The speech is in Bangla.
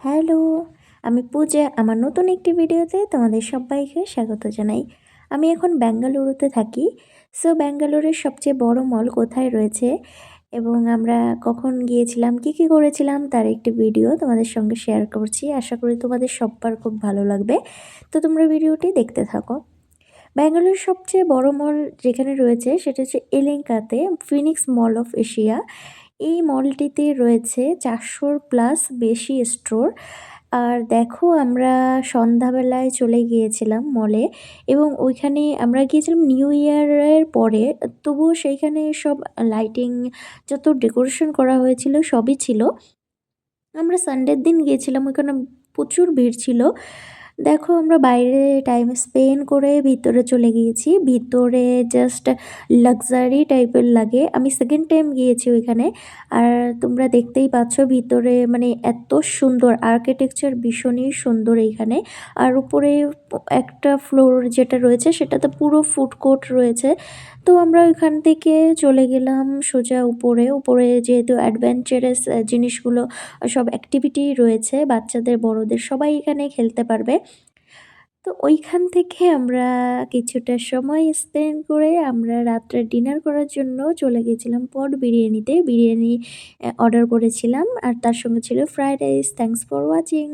হ্যালো, আমি পূজা, আমার নতুন একটি ভিডিওতে তোমাদের সবাইকে স্বাগত জানাই। আমি এখন ব্যাঙ্গালুরুতে থাকি। সো ব্যাঙ্গালোরের সবচেয়ে বড় মল কোথায় রয়েছে? এবং আমরা কখন গিয়েছিলাম, কি কি করেছিলাম, তার একটি ভিডিও তোমাদের সঙ্গে শেয়ার করছি। আশা করি তোমাদের সব্বার খুব ভালো লাগবে। তো তোমরা ভিডিওটি দেখতে থাকো। ব্যাঙ্গালোর সবচেয়ে বড় মল যেখানে রয়েছে, সেটা হচ্ছে এলেঙ্কাতে ফিনিক্স মল অফ এশিয়া এই মলটিতে রয়েছে চারশোর প্লাস বেশি স্টোর। আর দেখো আমরা সন্ধ্যাবেলায় চলে গিয়েছিলাম মলে এবং ওইখানে আমরা গিয়েছিলাম নিউ ইয়ারের পরে। তবুও সেইখানে সব লাইটিং যত ডেকোরেশন করা হয়েছিল সবই ছিল। আমরা সানডের দিন গিয়েছিলাম, ওইখানে প্রচুর ভিড় ছিল। দেখো, আমরা বাইরে টাইম স্পেন্ড করে ভিতরে চলে গিয়েছি। ভিতরে জাস্ট লাক্সারি টাইপের লাগে। আমি সেকেন্ড টাইম গিয়েছি ওইখানে। আর তোমরা দেখতেই পাচ্ছ ভিতরে মানে এত সুন্দর আর্কিটেকচার ভীষণই সুন্দর এইখানে। আর উপরে একটা ফ্লোর যেটা রয়েছে সেটাতে পুরো ফুড কোর্ট রয়েছে। তো আমরা ওইখান থেকে চলে গেলাম সোজা উপরে। উপরে যেহেতু অ্যাডভেঞ্চারাস জিনিসগুলো সব অ্যাক্টিভিটি রয়েছে, বাচ্চাদের, বড়দের, সবাই এখানে খেলতে পারবে। তো ওইখান থেকে আমরা কিছুটা সময় স্পেন্ড করে আমরা রাত্রে ডিনার করার জন্য চলে গেছিলাম পট বিরিয়ানিতে। বিরিয়ানি অর্ডার করেছিলাম আর তার সঙ্গে ছিল fried rice thanks for watching